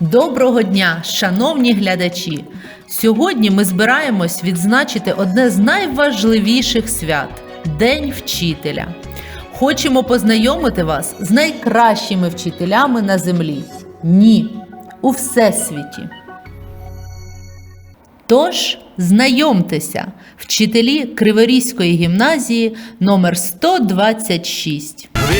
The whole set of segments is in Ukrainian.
Доброго дня, шановні глядачі! Сьогодні ми збираємось відзначити одне з найважливіших свят День вчителя. Хочемо познайомити вас з найкращими вчителями на землі. Ні, у всесвіті. Тож, знайомтеся, вчителі Криворізької гімназії номер 126.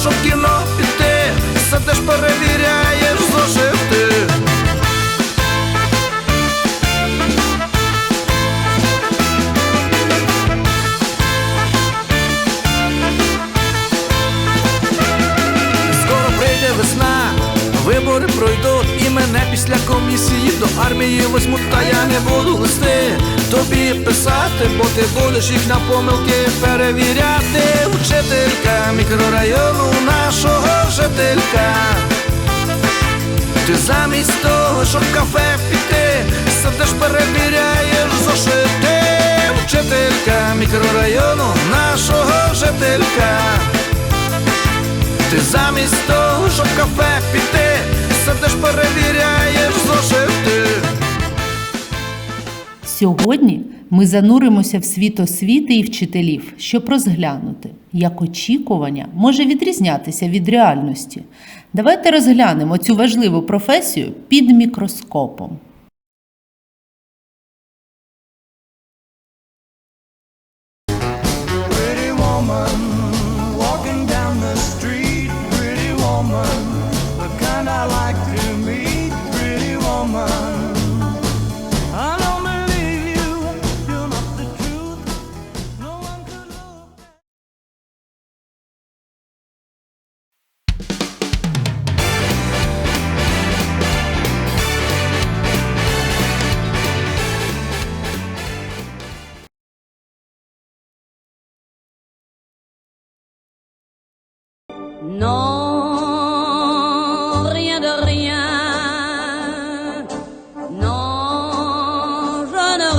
щоб в кіно піти, сидиш, перевіряєш зошити. Скоро прийде весна, вибори пройдуть і мене після комісії до армії возьмуть, та я не буду листи тобі писати, бо ти будеш їх на помилки перевіряти. Вчителька мікрорайону нашого жителька. Ти замість того, щоб кафе піти, сидиш, перевіряєш зошити. Вчителька мікрорайону нашого жителька. Ти замість того, щоб кафе піти, сидиш, перевіряєш зошити. Сьогодні ми зануримося в світ освіти і вчителів, щоб розглянути, як очікування може відрізнятися від реальності. Давайте розглянемо цю важливу професію під мікроскопом.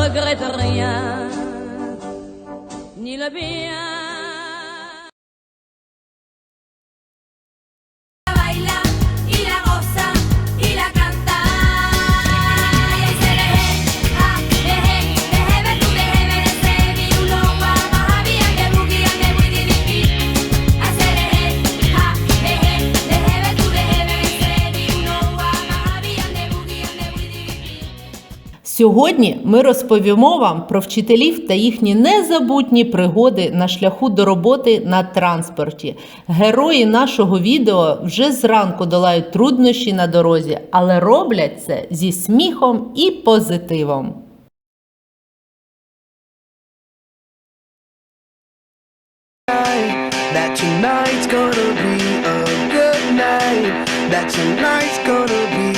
Regrette rien. Ni le bien. Сьогодні ми розповімо вам про вчителів та їхні незабутні пригоди на шляху до роботи на транспорті. Герої нашого відео вже зранку долають труднощі на дорозі, але роблять це зі сміхом і позитивом. That tonight's gonna be a good night. That tonight's gonna be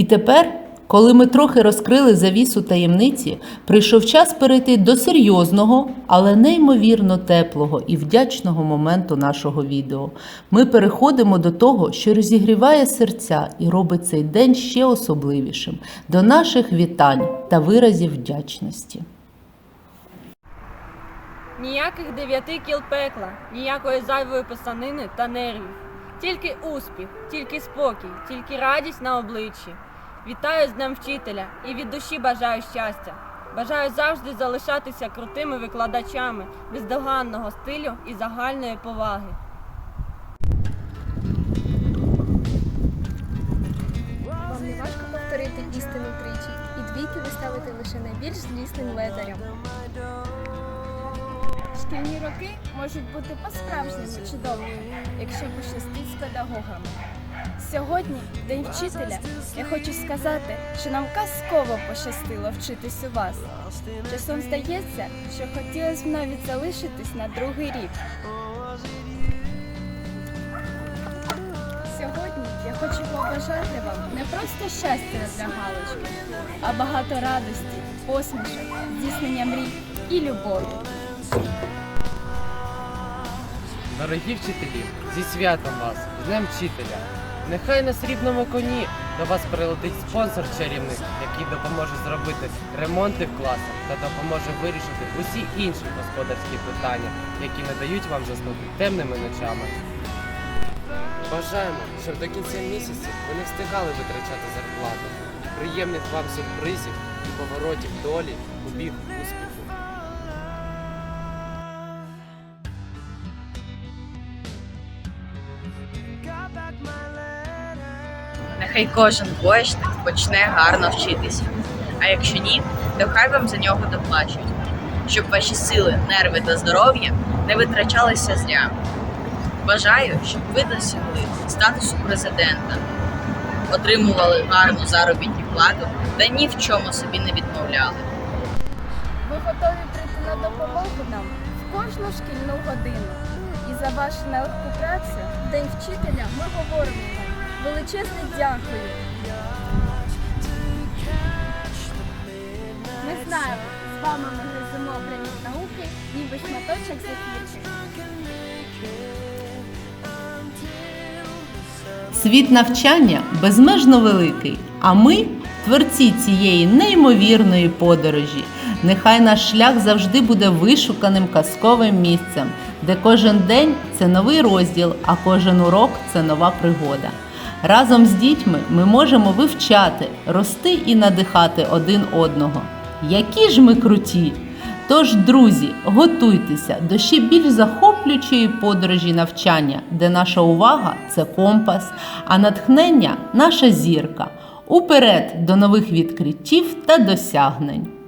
І тепер, коли ми трохи розкрили завісу таємниці, прийшов час перейти до серйозного, але неймовірно теплого і вдячного моменту нашого відео. Ми переходимо до того, що розігріває серця і робить цей день ще особливішим, до наших вітань та виразів вдячності. Ніяких дев'яти кіл пекла, ніякої зайвої писанини та нервів. Тільки успіх, тільки спокій, тільки радість на обличчі. Вітаю з Днем вчителя і від душі бажаю щастя. Бажаю завжди залишатися крутими викладачами бездоганного стилю і загальної поваги. Вам не важко повторити істину тричі, і двійки ви ставите лише найбільш злісним ледарям. Шкільні роки можуть бути по-справжньому чудовими, якщо пощастить з педагогами. Сьогодні, День вчителя, я хочу сказати, що нам казково пощастило вчитись у вас. Часом здається, що хотілося б навіть залишитись на другий рік. Сьогодні я хочу побажати вам не просто щастя для галочки, а багато радості, посмішок, здійснення мрій і любові. Дорогі вчителі, зі святом вас, з Днем вчителя. Нехай на срібному коні до вас прилетить спонсор чарівник, який допоможе зробити ремонти в класах та допоможе вирішити усі інші господарські питання, які не дають вам заснути темними ночами. Бажаємо, щоб до кінця місяця ви не встигали витрачати зарплату. Приємних вам сюрпризів і поворотів долі у бік успіху. Нехай кожен двоєчник почне гарно вчитися. А якщо ні, то хай вам за нього доплачуть, щоб ваші сили, нерви та здоров'я не витрачалися зря. Бажаю, щоб ви досягли статусу президента, отримували гарну заробітну плату та ні в чому собі не відмовляли. Ви готові прийти на допомогу нам в кожну шкільну годину. І за вашу нелегку працю День вчителя ми говоримо величезне дякую. Ми знаємо, з вами ми граніт науки, ніби шматочок зефірки. Світ навчання безмежно великий, а ми творці цієї неймовірної подорожі. Нехай наш шлях завжди буде вишуканим казковим місцем, де кожен день це новий розділ, а кожен урок це нова пригода. Разом з дітьми ми можемо вивчати, рости і надихати один одного. Які ж ми круті! Тож, друзі, готуйтеся до ще більш захоплюючої подорожі навчання, де наша увага це компас, а натхнення наша зірка. Уперед до нових відкриттів та досягнень.